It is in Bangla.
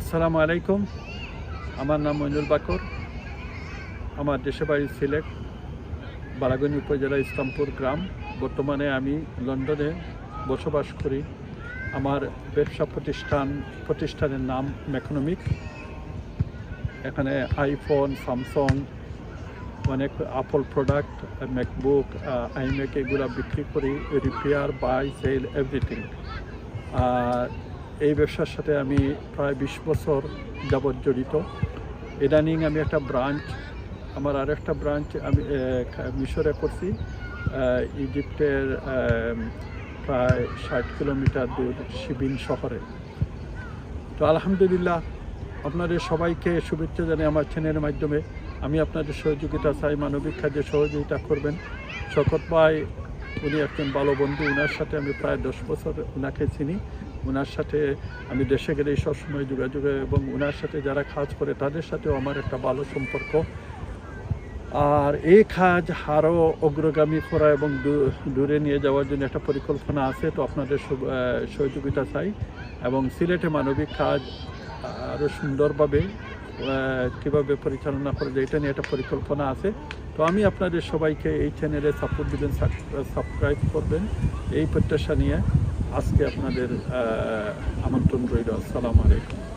আসসালামু আলাইকুম। আমার নাম মঞ্জুল বাকর। আমার দেশে বাড়ি সিলেট বারাগঞ্জ উপজেলা ইসলামপুর গ্রাম। বর্তমানে আমি লন্ডনে বসবাস করি। আমার ব্যবসা প্রতিষ্ঠান, প্রতিষ্ঠানের নাম ম্যাকোনমিক। এখানে আইফোন, স্যামসং, অনেক আপল প্রোডাক্ট ম্যাকবুক আইম্যাক এগুলো বিক্রি করি। Repair, buy, sell, everything. আর এই ব্যবসার সাথে আমি প্রায় বিশ বছর যাবৎ জড়িত। ইদানিং আমি একটা ব্রাঞ্চ, আমার আর একটা ব্রাঞ্চ আমি মিশরে করছি। ইজিপ্টের প্রায় ষাট কিলোমিটার দূর শিবিন শহরে। তো আলহামদুলিল্লাহ, আপনাদের সবাইকে শুভেচ্ছা জানাই আমার চ্যানেলের মাধ্যমে আমি আপনাদের সহযোগিতা চাই, মানবিক কাজে সহযোগিতা করবেন। শকত ভাই উনি একজন ভালো বন্ধু ওনার সাথে আমি প্রায় দশ বছর ওনাকে চিনি। ওনার সাথে আমি দেশে গেলেই সবসময় যোগাযোগে এবং ওনার সাথে যারা কাজ করে তাদের সাথেও আমার একটা ভালো সম্পর্ক। আর এই কাজ আরও অগ্রগামী করা এবং দূরে নিয়ে যাওয়ার জন্য একটা পরিকল্পনা আছে, তো আপনাদের সহযোগিতা চাই। এবং সিলেটে মানবিক কাজ আরও সুন্দরভাবে কীভাবে পরিচালনা করা যায়, এটা নিয়ে একটা পরিকল্পনা আছে। তো আমি আপনাদের সবাইকে এই চ্যানেলে সাপোর্ট দিবেন সাবস্ক্রাইব করবেন। এই প্রত্যাশা নিয়ে আজকে আপনাদের আমন্ত্রণ রইল। আসসালামু আলাইকুম।